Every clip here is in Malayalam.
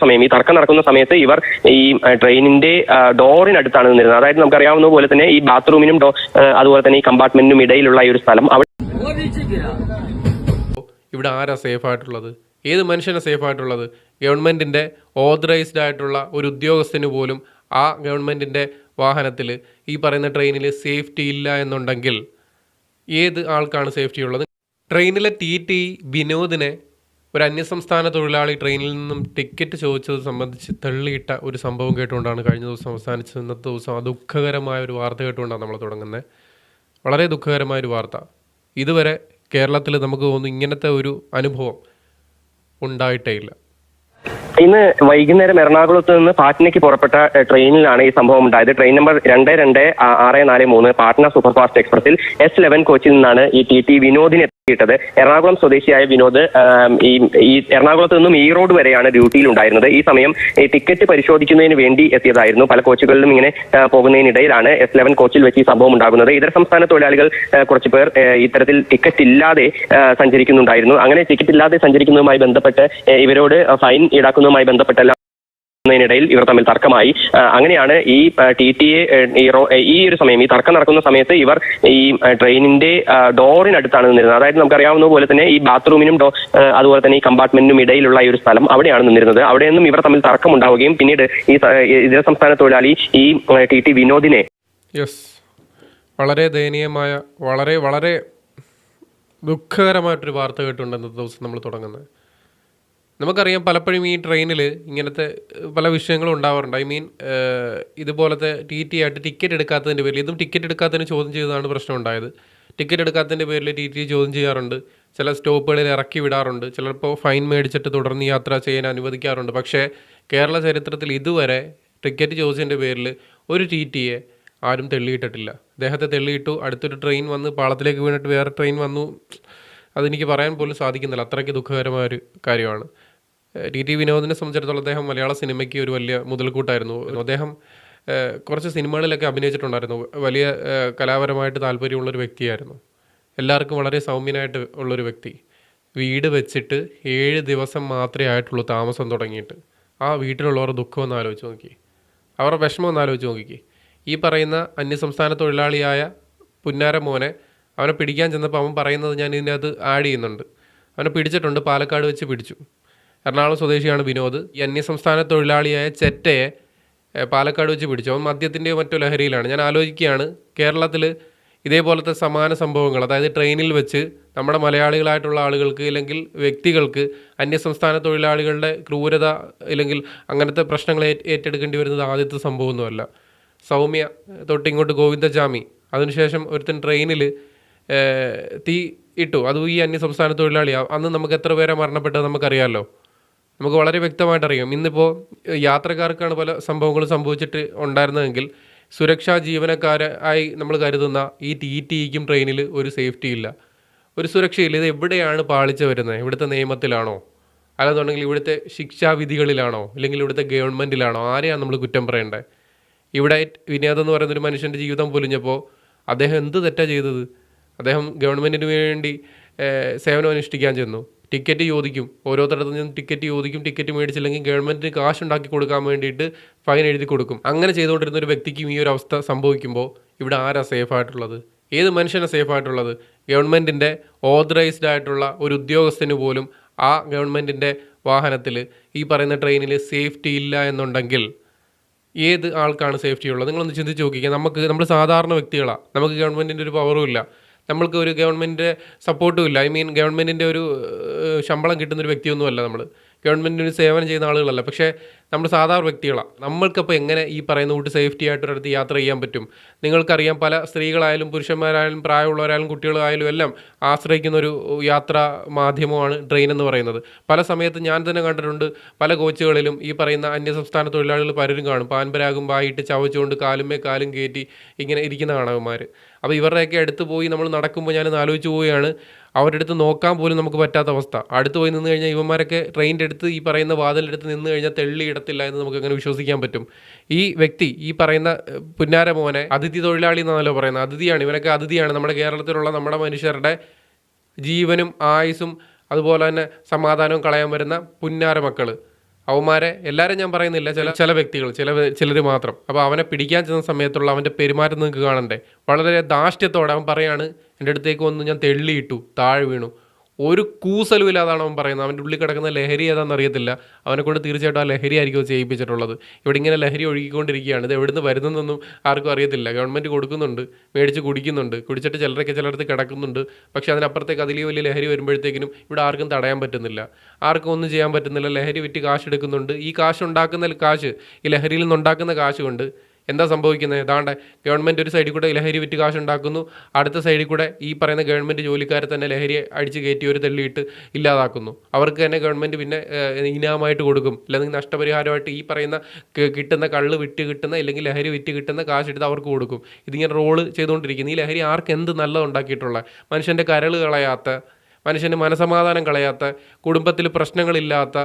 സമയം ഈ തർക്കം നടക്കുന്ന സമയത്ത് ഇവർ ഈ ട്രെയിനിന്റെ ഡോറിനടുത്താണ് നിന്നിരുന്നത്. അതായത് നമുക്കറിയാവുന്ന പോലെ തന്നെ ഈ ബാത്റൂമിനും അതുപോലെ തന്നെ ഈ കമ്പാർട്ട്മെന്റിനും ഇടയിലുള്ള ഈ ഒരു സ്ഥലം അവിടെ ഇവിടെ ആരാ സേഫ് ആയിട്ടുള്ളത്? ഏത് മനുഷ്യനാണ് സേഫ് ആയിട്ടുള്ളത്? ഗവൺമെന്റിന്റെ ഓതറൈസ്ഡ് ആയിട്ടുള്ള ഒരു ഉദ്യോഗസ്ഥന് പോലും ആ ഗവൺമെന്റിന്റെ വാഹനത്തിൽ ഈ പറയുന്ന ട്രെയിനിൽ സേഫ്റ്റി ഇല്ല എന്നുണ്ടെങ്കിൽ ഏത് ആൾക്കാണ് സേഫ്റ്റി ഉള്ളത്? ട്രെയിനിലെ ടി ടി വിനോദിനെ ഒരു അന്യസംസ്ഥാന തൊഴിലാളി ട്രെയിനിൽ നിന്നും ടിക്കറ്റ് ചോദിച്ചത് സംബന്ധിച്ച് തള്ളിയിട്ട ഒരു സംഭവം കേട്ടുകൊണ്ടാണ് കഴിഞ്ഞ ദിവസം അവസാനിച്ചത്. ഇന്നത്തെ ദിവസം ആ ദുഃഖകരമായ ഒരു വാർത്ത കേട്ടുകൊണ്ടാണ് നമ്മൾ തുടങ്ങുന്നത് വളരെ ദുഃഖകരമായ ഒരു വാർത്ത. ഇതുവരെ കേരളത്തിൽ നമുക്ക് തോന്നുന്നു ഇങ്ങനത്തെ ഒരു അനുഭവം ഉണ്ടായിട്ടേ ഇല്ല. ഇന്ന് വൈകുന്നേരം എറണാകുളത്ത് നിന്ന് പാറ്റ്നയ്ക്ക് പുറപ്പെട്ട ട്രെയിനിലാണ് ഈ സംഭവം ഉണ്ടായത്. ട്രെയിൻ നമ്പർ രണ്ട് രണ്ട് ആറ് നാല് മൂന്ന് പാറ്റ്ന സൂപ്പർഫാസ്റ്റ് എക്സ്പ്രസിൽ എസ് ലെവൻ കോച്ചിൽ നിന്നാണ് ഈ ടി ടി വിനോദിനെ എത്തിയിട്ടത് എറണാകുളം സ്വദേശിയായ വിനോദ് ഈ എറണാകുളത്ത് നിന്നും റോഡ് വരെയാണ് ഡ്യൂട്ടിയിൽ ഉണ്ടായിരുന്നത് ഈ സമയം ഈ ടിക്കറ്റ് പരിശോധിക്കുന്നതിന് വേണ്ടി എത്തിയതായിരുന്നു. പല കോച്ചുകളിലും ഇങ്ങനെ പോകുന്നതിനിടയിലാണ് എസ് ലെവൻ കോച്ചിൽ വെച്ച് ഈ സംഭവം ഉണ്ടാകുന്നത്. ഇതര സംസ്ഥാന തൊഴിലാളികൾ കുറച്ച് പേർ ഇത്തരത്തിൽ ടിക്കറ്റ് ഇല്ലാതെ സഞ്ചരിക്കുന്നുണ്ടായിരുന്നു. അങ്ങനെ ടിക്കറ്റ് ഇല്ലാതെ സഞ്ചരിക്കുന്നതുമായി ബന്ധപ്പെട്ട് ഇവരോട് ഫൈൻ ഈടാക്കുന്നതുമായി ബന്ധപ്പെട്ടെല്ലാം ിടയിൽ ഇവർ തമ്മിൽ തർക്കമായി. അങ്ങനെയാണ് ഈ ടി ടി എ ഈ ഒരു സമയം ഈ തർക്കം നടക്കുന്ന സമയത്ത് ഇവർ ഈ ട്രെയിനിന്റെ ഡോറിനടുത്താണ് നിന്നിരുന്നത്. അതായത് നമുക്കറിയാവുന്ന പോലെ തന്നെ ഈ ബാത്റൂമിനും ഡോ അതുപോലെ തന്നെ ഈ കമ്പാർട്ട്മെന്റിനും ഇടയിലുള്ള ഈ ഒരു സ്ഥലം അവിടെയാണ് നിന്നിരുന്നത്. അവിടെ നിന്നും ഇവർ തമ്മിൽ തർക്കം ഉണ്ടാവുകയും പിന്നീട് ഈ ഇതര സംസ്ഥാന തൊഴിലാളി ഈ ടി ടി വിനോദിനെ യെസ് വളരെ ദയനീയമായ വളരെ വളരെ ദുഃഖകരമായിട്ടൊരു വാർത്ത കേട്ടുണ്ടെന്ന ദിവസം നമ്മൾ തുടങ്ങുന്നത്. നമുക്കറിയാം പലപ്പോഴും ഈ ട്രെയിനിൽ ഇങ്ങനത്തെ പല വിഷയങ്ങളും ഉണ്ടാവാറുണ്ട്. ഐ മീൻ ഇതുപോലത്തെ ടി ടി ആയിട്ട് ടിക്കറ്റ് എടുക്കാത്തതിന്റെ പേരിൽ ഇതും ടിക്കറ്റ് എടുക്കാത്തതിന് ചോദ്യം ചെയ്തതാണ് പ്രശ്നം ഉണ്ടായത്. ടിക്കറ്റ് എടുക്കാത്തതിന്റെ പേരിൽ ടി ടി ചോദ്യം ചെയ്യാറുണ്ട്. ചില സ്റ്റോപ്പുകളിൽ ഇറക്കി വിടാറുണ്ട്. ചിലപ്പോൾ ഫൈൻ മേടിച്ചിട്ട് തുടർന്ന് യാത്ര ചെയ്യാൻ അനുവദിക്കാറുണ്ട്. പക്ഷേ കേരള ചരിത്രത്തിൽ ഇതുവരെ ടിക്കറ്റ് ചോദിച്ചതിന്റെ പേരിൽ ഒരു ടി ടിയെ ആരും തെള്ളിയിട്ടിട്ടില്ല അദ്ദേഹത്തെ തെള്ളിയിട്ടു അടുത്തൊരു ട്രെയിൻ വന്ന് പാളത്തിലേക്ക് വീണിട്ട് വേറെ ട്രെയിൻ വന്നു. അതെനിക്ക് പറയാൻ പോലും സാധിക്കുന്നില്ല. അത്രയ്ക്ക് ദുഃഖകരമായ ഒരു കാര്യമാണ്. ടി ടി വിനോദിനെ സംബന്ധിച്ചിടത്തോളം അദ്ദേഹം മലയാള സിനിമയ്ക്ക് ഒരു വലിയ മുതൽക്കൂട്ടായിരുന്നു. അദ്ദേഹം കുറച്ച് സിനിമകളിലൊക്കെ അഭിനയിച്ചിട്ടുണ്ടായിരുന്നു. വലിയ കലാപരമായിട്ട് താല്പര്യമുള്ള ഒരു വ്യക്തിയായിരുന്നു. എല്ലാവർക്കും വളരെ സൗമ്യനായിട്ട് ഉള്ളൊരു വ്യക്തി. വീട് വെച്ചിട്ട് ഏഴ് ദിവസം മാത്രമേ ആയിട്ടുള്ളൂ താമസം തുടങ്ങിയിട്ട്. ആ വീട്ടിലുള്ളവർ ദുഃഖം ഒന്ന് ആലോചിച്ച് നോക്കി. അവരുടെ വിഷമം ഒന്ന് ആലോചിച്ച് നോക്കി. ഈ പറയുന്ന അന്യസംസ്ഥാന തൊഴിലാളിയായ പുന്നാര മോനെ അവനെ പിടിക്കാൻ ചെന്നപ്പോൾ അവൻ പറയുന്നത് ഞാൻ ഇതിനകത്ത് ആഡ് ചെയ്യുന്നുണ്ട്. അവനെ പിടിച്ചിട്ടുണ്ട് പാലക്കാട് വെച്ച് പിടിച്ചു. എറണാകുളം സ്വദേശിയാണ് വിനോദ്. ഈ അന്യസംസ്ഥാന തൊഴിലാളിയായ ചെറ്റയെ പാലക്കാട് വെച്ച് പിടിച്ചു. അവൻ മദ്യത്തിന്റെയോ മറ്റോ ലഹരിയിലാണ്. ഞാൻ ആലോചിക്കുകയാണ് കേരളത്തിൽ ഇതേപോലത്തെ സമാന സംഭവങ്ങൾ അതായത് ട്രെയിനിൽ വെച്ച് നമ്മുടെ മലയാളികളായിട്ടുള്ള ആളുകൾക്ക് അല്ലെങ്കിൽ വ്യക്തികൾക്ക് അന്യസംസ്ഥാന തൊഴിലാളികളുടെ ക്രൂരത അല്ലെങ്കിൽ അങ്ങനത്തെ പ്രശ്നങ്ങൾ ഏറ്റ് ഏറ്റെടുക്കേണ്ടി വരുന്നത് ആദ്യത്തെ സംഭവമൊന്നുമല്ല. സൗമ്യ തൊട്ടിങ്ങോട്ട് ഗോവിന്ദജാമി. അതിനുശേഷം ഒരുത്തൻ ട്രെയിനിൽ തീ ഇട്ടു. അതും ഈ അന്യസംസ്ഥാന തൊഴിലാളിയാണ് അന്ന് നമുക്ക് എത്ര പേരെ മരണപ്പെട്ടത് നമുക്കറിയാമല്ലോ നമുക്ക് വളരെ വ്യക്തമായിട്ട് അറിയാം. ഇന്നിപ്പോൾ യാത്രക്കാർക്കാണ് പല സംഭവങ്ങളും സംഭവിച്ചിട്ട് ഉണ്ടായിരുന്നതെങ്കിൽ സുരക്ഷാ ജീവനക്കാരെ ആയി നമ്മൾ കരുതുന്ന ഈ ടി ടിക്കും ട്രെയിനിൽ ഒരു സേഫ്റ്റി ഇല്ല. ഒരു സുരക്ഷയില്ല. ഇത് എവിടെയാണ് പാളിച്ച വരുന്നത്? ഇവിടുത്തെ നിയമത്തിലാണോ? അല്ലാന്നുണ്ടെങ്കിൽ ഇവിടുത്തെ ശിക്ഷാവിധികളിലാണോ? അല്ലെങ്കിൽ ഇവിടുത്തെ ഗവൺമെന്റിലാണോ ആരെയാണ് നമ്മൾ കുറ്റം പറയേണ്ടത്? ഇവിടെ വിനോദം എന്ന് പറയുന്ന ഒരു മനുഷ്യന്റെ ജീവിതം പൊലിഞ്ഞപ്പോൾ അദ്ദേഹം എന്ത് തെറ്റാണ് ചെയ്തത്? അദ്ദേഹം ഗവൺമെന്റിന് വേണ്ടി സേവനം അനുഷ്ഠിക്കാൻ ചെന്നു. ടിക്കറ്റ് ചോദിക്കും. ഓരോരുത്തരുടെ നിന്നും ടിക്കറ്റ് ചോദിക്കും. ടിക്കറ്റ് മേടിച്ചില്ലെങ്കിൽ ഗവൺമെന്റിന് കാശ് ഉണ്ടാക്കി കൊടുക്കാൻ വേണ്ടിയിട്ട് ഫൈൻ എഴുതി കൊടുക്കും. അങ്ങനെ ചെയ്തുകൊണ്ടിരുന്ന ഒരു വ്യക്തിക്കും ഈ ഒരു അവസ്ഥ സംഭവിക്കുമ്പോൾ ഇവിടെ ആരാ സേഫ് ആയിട്ടുള്ളത്? ഏത് മനുഷ്യനാണ് സേഫ് ആയിട്ടുള്ളത്? ഗവൺമെന്റിന്റെ ഓതറൈസ്ഡ് ആയിട്ടുള്ള ഒരു ഉദ്യോഗസ്ഥന് പോലും ആ ഗവൺമെന്റിന്റെ വാഹനത്തിൽ ഈ പറയുന്ന ട്രെയിനിൽ സേഫ്റ്റി ഇല്ല എന്നുണ്ടെങ്കിൽ ഏത് ആൾക്കാണ് സേഫ്റ്റി ഉള്ളത്? നിങ്ങളൊന്ന് ചിന്തിച്ച് നോക്കിക്കുക നമുക്ക് നമ്മൾ സാധാരണ വ്യക്തികളാണ് നമുക്ക് ഗവൺമെന്റിന്റെ ഒരു പവറും ഇല്ല. നമ്മൾക്ക് ഒരു ഗവൺമെന്റിന്റെ സപ്പോർട്ടും ഇല്ല. ഐ മീൻ ഗവൺമെന്റിന്റെ ഒരു ശമ്പളം കിട്ടുന്ന ഒരു വ്യക്തിയൊന്നുമല്ല നമ്മൾ ഗവൺമെന്റിന് സേവനം ചെയ്യുന്ന ആളുകളല്ല. പക്ഷേ നമ്മൾ സാധാരണ വ്യക്തികളാണ് നമ്മൾക്കപ്പോൾ എങ്ങനെ ഈ പറയുന്ന കൂട്ട് സേഫ്റ്റി ആയിട്ടൊരിടത്ത് യാത്ര ചെയ്യാൻ പറ്റും? നിങ്ങൾക്കറിയാം പല സ്ത്രീകളായാലും പുരുഷന്മാരായാലും പ്രായമുള്ളവരായാലും കുട്ടികളായാലും എല്ലാം ആശ്രയിക്കുന്ന ഒരു യാത്രാ മാധ്യമമാണ് ട്രെയിൻ എന്ന് പറയുന്നത്. പല സമയത്ത് ഞാൻ തന്നെ കണ്ടിട്ടുണ്ട് പല കോച്ചുകളിലും ഈ പറയുന്ന അന്യസംസ്ഥാന തൊഴിലാളികൾ പലരും കാണും. പാൻപരാഗും വായിട്ട് ചവച്ചുകൊണ്ട് കാലുമേ കാലും കയറ്റി ഇങ്ങനെ ഇരിക്കുന്ന കാണാവന്മാർ അപ്പോൾ ഇവരുടെയൊക്കെ അടുത്ത് പോയി നമ്മൾ നടക്കുമ്പോൾ ഞാനൊന്ന് ആലോചിച്ച് പോവുകയാണ്. അവരുടെ അടുത്ത് നോക്കാൻ പോലും നമുക്ക് പറ്റാത്ത അവസ്ഥ. അടുത്ത് പോയി നിന്ന് കഴിഞ്ഞാൽ ഇവന്മാരൊക്കെ ട്രെയിനിന്റെ അടുത്ത് ഈ പറയുന്ന വാതിലിന്റെ അടുത്ത് നിന്ന് കഴിഞ്ഞാൽ തെള്ളി ഇടത്തില്ല എന്ന് നമുക്ക് അങ്ങനെ വിശ്വസിക്കാൻ പറ്റും? ഈ വ്യക്തി ഈ പറയുന്ന പുന്നാര മോനെ അതിഥി തൊഴിലാളി എന്നാണല്ലോ പറയുന്നത്. അതിഥിയാണ്. ഇവനൊക്കെ അതിഥിയാണ്. നമ്മുടെ കേരളത്തിലുള്ള നമ്മുടെ മനുഷ്യരുടെ ജീവനും ആയുസും അതുപോലെ തന്നെ സമാധാനവും കളയാൻ വരുന്ന പുന്നാര മക്കൾ അവന്മാരെ എല്ലാവരും ഞാൻ പറയുന്നില്ല ചില ചില വ്യക്തികൾ ചില ചിലർ മാത്രം. അപ്പോൾ അവനെ പിടിക്കാൻ ചെന്ന സമയത്തുള്ള അവന്റെ പെരുമാറ്റം നിങ്ങൾക്ക് കാണണ്ടേ? വളരെ ധാർഷ്ട്യത്തോടെ അവൻ പറയാണ് എന്റെ അടുത്തേക്ക് വന്ന് ഞാൻ തെള്ളിയിട്ടു താഴെ വീണു. ഒരു കൂസലും ഇല്ലാതാണ് അവൻ പറയുന്നത്. അവന്റെ ഉള്ളിൽ കിടക്കുന്ന ലഹരി ഏതാണെന്ന് അറിയത്തില്ല. അവനെ കൊണ്ട് തീർച്ചയായിട്ടും ആ ലഹരി ആയിരിക്കും അത് ചെയ്യിപ്പിച്ചിട്ടുള്ളത്. ഇവിടെ ഇങ്ങനെ ലഹരി ഒഴുകിക്കൊണ്ടിരിക്കുകയാണ്. ഇത് എവിടുന്ന് വരുന്നതെന്നൊന്നും ആർക്കും അറിയത്തില്ല. ഗവൺമെന്റ് കൊടുക്കുന്നുണ്ട് മേടിച്ച് കുടിക്കുന്നുണ്ട് കുടിച്ചിട്ട് ചിലരൊക്കെ ചിലടത്ത് കിടക്കുന്നുണ്ട്. പക്ഷേ അതിനപ്പുറത്തേക്ക് അതിൽ വലിയ ലഹരി വരുമ്പോഴത്തേക്കിനും ഇവിടെ ആർക്കും തടയാൻ പറ്റുന്നില്ല. ആർക്കും ഒന്നും ചെയ്യാൻ പറ്റുന്നില്ല. ലഹരി വിറ്റ് കാശ് എടുക്കുന്നുണ്ട്. ഈ കാശ് ഉണ്ടാക്കുന്ന കാശ് ഈ ലഹരിയിൽ നിന്നുണ്ടാക്കുന്ന കാശ് കൊണ്ട് എന്താ സംഭവിക്കുന്നത്? ഏതാണ്ട് ഗവൺമെന്റ് ഒരു സൈഡിൽ കൂടെ ലഹരി വിറ്റ് കാശ് ഉണ്ടാക്കുന്നു അടുത്ത സൈഡിൽ കൂടെ ഈ പറയുന്ന ഗവൺമെന്റ് ജോലിക്കാരെ തന്നെ ലഹരി അടിച്ച് കയറ്റി ഒരു തള്ളിയിട്ട് ഇല്ലാതാക്കുന്നു. അവർക്ക് തന്നെ ഗവൺമെന്റ് പിന്നെ ഇനാമായിട്ട് കൊടുക്കും. അല്ലെങ്കിൽ നഷ്ടപരിഹാരമായിട്ട് ഈ പറയുന്ന കിട്ടുന്ന കള്ള് വിറ്റ് കിട്ടുന്ന അല്ലെങ്കിൽ ലഹരി വിറ്റ് കിട്ടുന്ന കാശ് എടുത്ത് അവർക്ക് കൊടുക്കും. ഇതിങ്ങനെ റോൾ ചെയ്തുകൊണ്ടിരിക്കുന്നു. ഈ ലഹരി ആർക്ക് എന്ത് നല്ലത് ഉണ്ടാക്കിയിട്ടുള്ള? മനുഷ്യന്റെ കരൾ കളയാത്ത മനുഷ്യന് മനസമാധാനം കളയാത്ത കുടുംബത്തിൽ പ്രശ്നങ്ങളില്ലാത്ത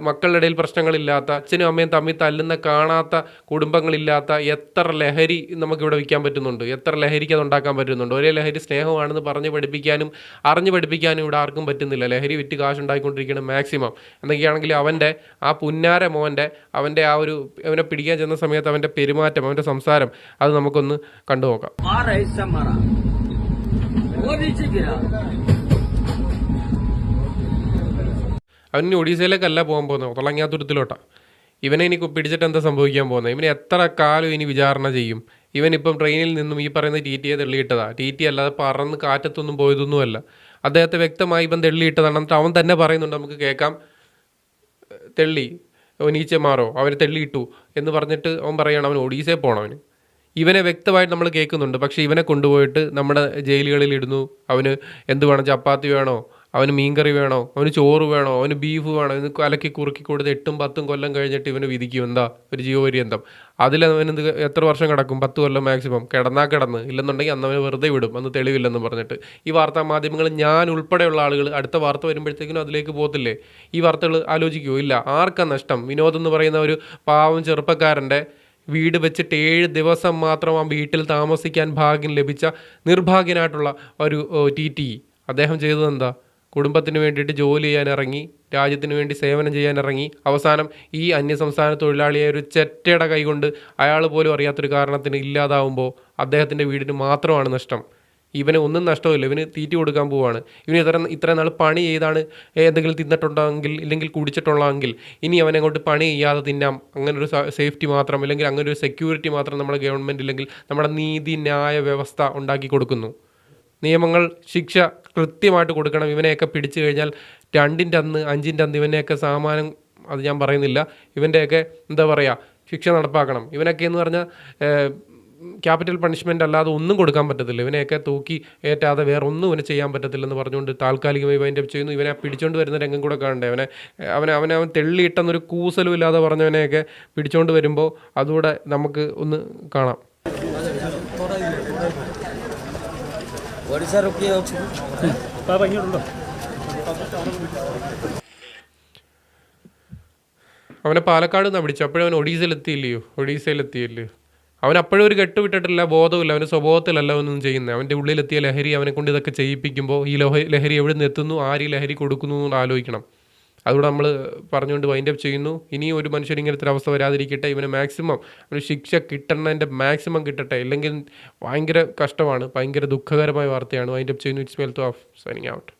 മക്കളുടെ ഇടയിൽ പ്രശ്നങ്ങളില്ലാത്ത അച്ഛനും അമ്മയും തമ്മിൽ തല്ലുന്ന കാണാത്ത കുടുംബങ്ങളില്ലാത്ത എത്ര ലഹരി നമുക്കിവിടെ വിൽക്കാൻ പറ്റുന്നുണ്ട്? എത്ര ലഹരിക്ക് അത് ഉണ്ടാക്കാൻ പറ്റുന്നുണ്ട്? ഒരേ ലഹരി സ്നേഹമാണെന്ന് പറഞ്ഞ് പഠിപ്പിക്കാനും അറിഞ്ഞ് പഠിപ്പിക്കാനും ഇവിടെ ആർക്കും പറ്റുന്നില്ല. ലഹരി വിറ്റ് കാശ് ഉണ്ടാക്കിക്കൊണ്ടിരിക്കണം മാക്സിമം. എന്തൊക്കെയാണെങ്കിൽ അവന്റെ ആ പുന്നാര മോന്റെ അവന്റെ ആ ഒരു അവനെ പിടിക്കാൻ ചെന്ന സമയത്ത് അവന്റെ പെരുമാറ്റം അവന്റെ സംസാരം അത് നമുക്കൊന്ന് കണ്ടു അവൻ ഇനി ഒഡീസയിലേക്കല്ല പോകാൻ പോകുന്നത്. തുളങ്ങാത്തുരത്തിലോട്ടാണ് ഇവനെ ഇനി പിടിച്ചിട്ട് എന്താ സംഭവിക്കാൻ പോകുന്നത്? ഇവനെ എത്ര കാലം ഇനി വിചാരണ ചെയ്യും? ഇവൻ ഇപ്പം ട്രെയിനിൽ നിന്നും ഈ പറയുന്ന ടി ടിയെ തെള്ളിയിട്ടതാ ടി ടി അല്ലാതെ പറന്ന് കാറ്റത്തൊന്നും പോയതൊന്നുമല്ല. അദ്ദേഹത്തെ വ്യക്തമായി ഇവൻ തെള്ളിയിട്ടതാണ് എന്നിട്ട് അവൻ തന്നെ പറയുന്നുണ്ട് നമുക്ക് കേൾക്കാം. തെള്ളി നീച്ച മാറോ അവന് തെള്ളിയിട്ടു എന്ന് പറഞ്ഞിട്ട് അവൻ പറയണം അവൻ ഒഡീസയിൽ പോകണം അവന്. ഇവനെ വ്യക്തമായിട്ട് നമ്മൾ കേൾക്കുന്നുണ്ട്. പക്ഷേ ഇവനെ കൊണ്ടുപോയിട്ട് നമ്മുടെ ജയിലുകളിൽ ഇടുന്നു. അവന് എന്ത് വേണം? ചപ്പാത്തി വേണോ? അവന് മീൻകറി വേണോ? അവന് ചോറ് വേണോ? അവന് ബീഫ് വേണോ? ഇന്ന് കലക്കി കുറുക്കി കൊടുത്ത് എട്ടും പത്തും കൊല്ലം കഴിഞ്ഞിട്ട് ഇവന് വിധിക്കും. എന്താ? ഒരു ജീവപര്യന്തം. അതിൽ അവന് എത്ര വർഷം കിടക്കും? പത്ത് കൊല്ലം മാക്സിമം കിടന്നാ കിടന്ന്. ഇല്ലെന്നുണ്ടെങ്കിൽ അന്ന് അവന് വെറുതെ വിടും. അന്ന് തെളിവില്ലെന്ന് പറഞ്ഞിട്ട്. ഈ വാർത്താ മാധ്യമങ്ങൾ ഞാൻ ഉൾപ്പെടെയുള്ള ആളുകൾ അടുത്ത വാർത്ത വരുമ്പോഴത്തേക്കിനും അതിലേക്ക് പോകത്തില്ലേ? ഈ വാർത്തകൾ ആലോചിക്കുമോ ഇല്ല. ആർക്കാ നഷ്ടം? വിനോദ് എന്ന് പറയുന്ന ഒരു പാവം ചെറുപ്പക്കാരന്റെ വീട് വെച്ചിട്ട് ഏഴ് ദിവസം മാത്രം ആ വീട്ടിൽ താമസിക്കാൻ ഭാഗ്യം ലഭിച്ച നിർഭാഗ്യനായിട്ടുള്ള ഒരു ടി ടി. അദ്ദേഹം ചെയ്തത് എന്താ കുടുംബത്തിന് വേണ്ടിയിട്ട് ജോലി ചെയ്യാൻ ഇറങ്ങി രാജ്യത്തിന് വേണ്ടി സേവനം ചെയ്യാൻ ഇറങ്ങി. അവസാനം ഈ അന്യസംസ്ഥാന തൊഴിലാളിയെ ഒരു ചെറ്റയുടെ കൈകൊണ്ട് അയാൾ പോലും അറിയാത്തൊരു കാരണത്തിന് ഇല്ലാതാവുമ്പോൾ അദ്ദേഹത്തിന്റെ വീടിന് മാത്രമാണ് നഷ്ടം. ഇവന് ഒന്നും നഷ്ടമില്ല ഇവന് തീറ്റി കൊടുക്കാൻ പോവാണ്. ഇവന് ഇത്ര ഇത്ര നാൾ പണി ചെയ്താണ്. എന്തെങ്കിലും തിന്നിട്ടുണ്ടെങ്കിൽ ഇല്ലെങ്കിൽ കുടിച്ചിട്ടുള്ളതെങ്കിൽ ഇനി അവനെ അങ്ങോട്ട് പണി ചെയ്യാതെ തിന്നാം. അങ്ങനൊരു സേഫ്റ്റി മാത്രം അല്ലെങ്കിൽ അങ്ങനൊരു സെക്യൂരിറ്റി മാത്രം നമ്മുടെ ഗവൺമെന്റ് ഇല്ലെങ്കിൽ നമ്മുടെ നീതി ന്യായ വ്യവസ്ഥ ഉണ്ടാക്കി കൊടുക്കുന്നു. നിയമങ്ങൾ ശിക്ഷ കൃത്യമായിട്ട് കൊടുക്കണം. ഇവനെയൊക്കെ പിടിച്ചു കഴിഞ്ഞാൽ രണ്ടിന്റെ അന്ന് അഞ്ചിന്റെ അന്ന് ഇവനെയൊക്കെ സാമാനം അത് ഞാൻ പറയുന്നില്ല. ഇവന്റെയൊക്കെ എന്താ പറയുക ശിക്ഷ നടപ്പാക്കണം. ഇവനൊക്കെ എന്ന് പറഞ്ഞാൽ ക്യാപിറ്റൽ പണിഷ്മെന്റ് അല്ലാതെ ഒന്നും കൊടുക്കാൻ പറ്റത്തില്ല. ഇവനെയൊക്കെ തൂക്കി ഏറ്റാതെ വേറെ ഒന്നും ഇവനെ ചെയ്യാൻ പറ്റത്തില്ലെന്ന് പറഞ്ഞുകൊണ്ട് താൽക്കാലികമായി അതിന്റെ ചെയ്യുന്നു. ഇവനെ പിടിച്ചുകൊണ്ട് വരുന്ന രംഗം കൂടെ കാണണ്ടേ? അവനെ അവനെ അവനെ അവൻ തെള്ളിയിട്ടെന്നൊരു കൂസലും ഇല്ലാതെ പറഞ്ഞവനെയൊക്കെ പിടിച്ചുകൊണ്ട് വരുമ്പോൾ അതുകൂടെ നമുക്ക് ഒന്ന് കാണാം. അവനെ പാലക്കാട് നിന്നാണ് പിടിച്ചു അപ്പോഴും അവൻ ഒഡീസയിലെത്തിയില്ലയോ? ഒഡീസയിലെത്തിയില്ലേ? അവൻ അപ്പോഴും ഒരു കെട്ട് വിട്ടിട്ടില്ല ബോധമില്ല അവന്റെ സ്വഭാവത്തിലല്ല അവനൊന്നും ചെയ്യുന്നത്. അവന്റെ ഉള്ളിലെത്തിയ ലഹരി അവനെ കൊണ്ട് ഇതൊക്കെ ചെയ്യിപ്പിക്കുമ്പോൾ ഈ ലഹരി എവിടെ നിന്ന് എത്തുന്നു ആര് ഈ ലഹരി കൊടുക്കുന്നു എന്ന് ആലോചിക്കണം. അതുകൂടെ നമ്മൾ പറഞ്ഞുകൊണ്ട് വൈൻഡ് അപ്പ് ചെയ്യുന്നു. ഇനിയും ഒരു മനുഷ്യൻ ഇങ്ങനത്തെ ഒരു അവസ്ഥ വരാതിരിക്കട്ടെ ഇവന് മാക്സിമം അവന് ശിക്ഷ കിട്ടണതിന്റെ മാക്സിമം കിട്ടട്ടെ ഇല്ലെങ്കിൽ ഭയങ്കര കഷ്ടമാണ് ഭയങ്കര ദുഃഖകരമായ വാർത്തയാണ്. വൈൻഡ് അപ്പ് ചെയ്യുന്നു. It's well to of signing out